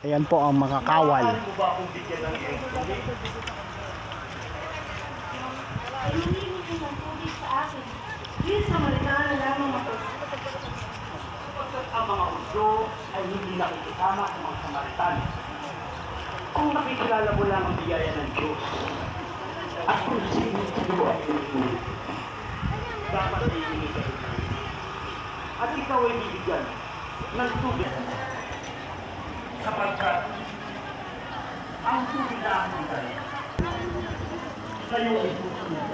Ayan po ang mga kawal. Ang mga usyo ay hindi nakikisama sa mga Samaritano. Kung nakikilala mo lang ang biyaya ng Diyos, at kung sino sino ay inulit, dapat ay rin. At ikaw ay bibigyan ng tubig. Sapagkat ang na aking dala, sa'yo ay susunod.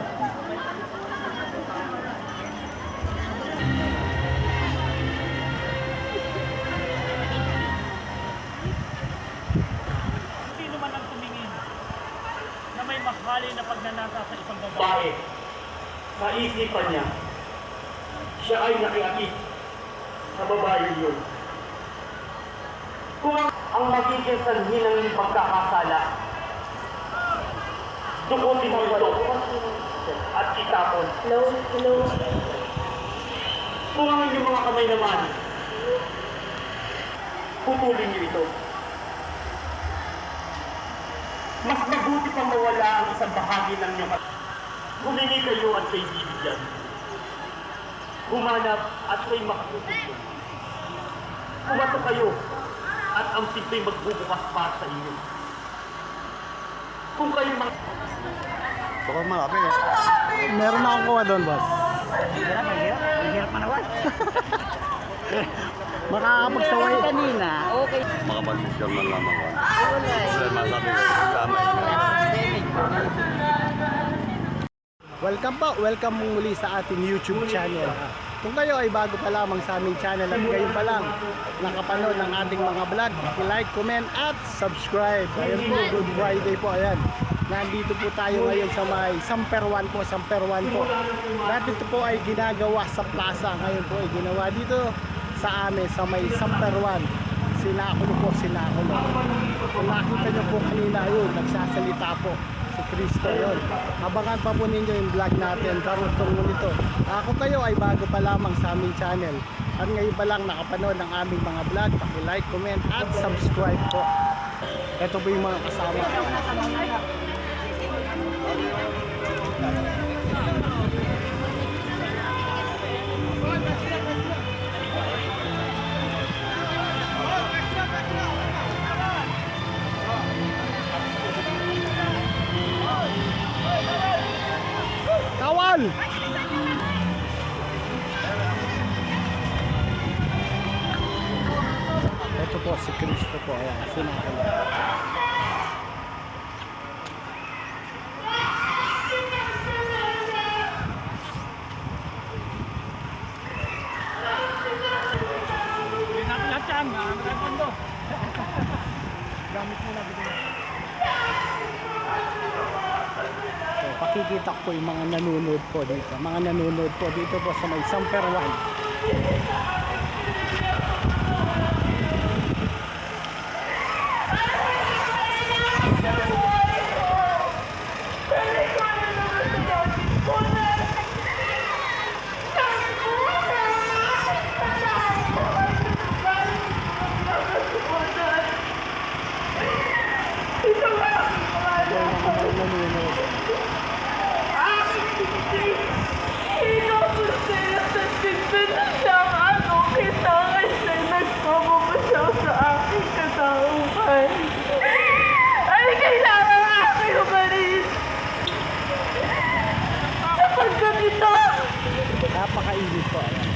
Sino man ang tumingin na may maghali na pagnanasa sa isang babae. babae sa isipan niya, siya ay nakiakit sa babae yun. Kung ang, magiging sanhi ng pagkakasala, dukutin mo ito at itapon. Hello? Hello? Kung ang inyong mga kamay naman, putulin niyo ito. Mas mabuti pang mawala ang isang bahagi ng inyong Humingi kayo at kay bibigyan. Humanap at kay makatutulong. Kumato kayo at ang pinto'y magbubukas para sa inyo. Kung kayo mga Baka malaki eh. Meron na akong kuha doon, boss. Hirap, hirap. Hirap manawan. Makakapagsaway. Kanina, okay. makapag-desisyon man lamang masabi ko, tama Welcome po, welcome muli sa ating YouTube channel. Kung kayo ay bago pa lamang sa aming channel at ngayon pa lang nakapanood ng ating mga vlog, like, comment at subscribe. Ayan po, Good Friday po, ayan. Nandito po tayo ngayon sa may Samperwan po, Samperwan po. Dati po ay ginagawa sa plaza, ngayon po ay ginawa dito sa amin sa may Samperwan. Sinakulo po, sinakulo. Kung nakita nyo po kanina yun, nagsasalita po si Kristo yun. Abangan pa po ninyo yung vlog natin, karutong nito. Ako kayo ay bago pa lamang sa aming channel. At ngayon pa lang nakapanood ng aming mga vlog, like, comment at subscribe po. Ito po yung mga kasama. Po si Kristo po. Ayan, sinakal. Hindi natin lahat yan. Ang mundo. Gamit mo na. So, pakikita ko yung mga nanonood po dito. Mga nanonood po dito po sa may Samperwan. Ito yung mga nanonood. Ay, kailangan aking umalis! Sapagkat ito, Napakainit po. Ayan.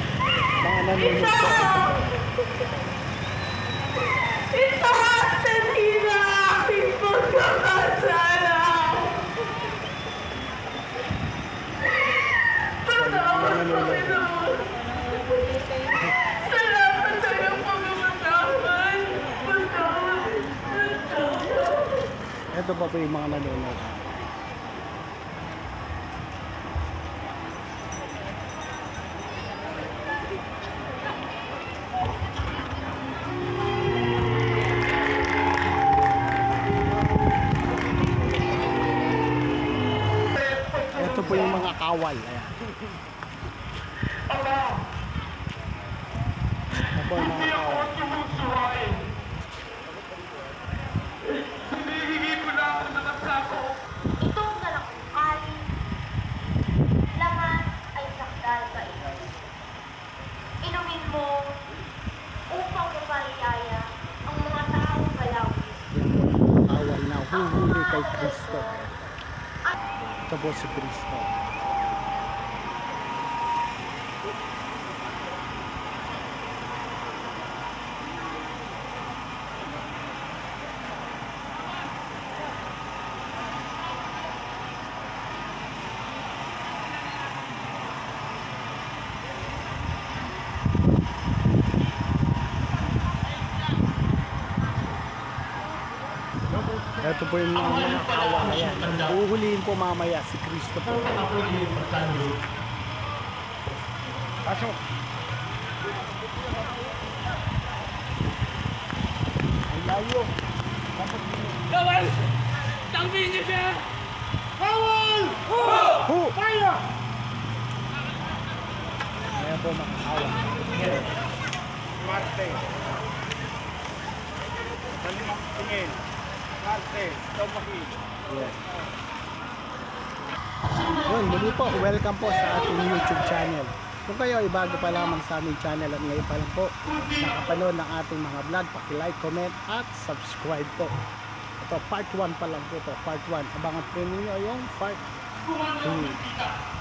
Mga nanonood ito, po. ito ang Patawad! Ito pa po yung mga nanonood. Ito po yung mga kawal. Ayan. Ito po yung mga kawal. Kay Kristo. Ito po Ito po yung mga mga kawayan. Uhulihin po mamaya si Kristo po. Pasok. Ang layo. Bawal! Tangbihin niyo siya! Hu! Fire! Ayan po mga kawayan. Marte. Tingin. Yes. Yun, muli po, welcome po sa ating YouTube channel. Kung kayo ay bago pa lamang sa aming channel at ngayon pa lang po nakapanood ng ating mga vlog, paki-like, comment at subscribe po. Ito, part 1 pa lang po to, part 1. Abangan po ninyo yung part 2.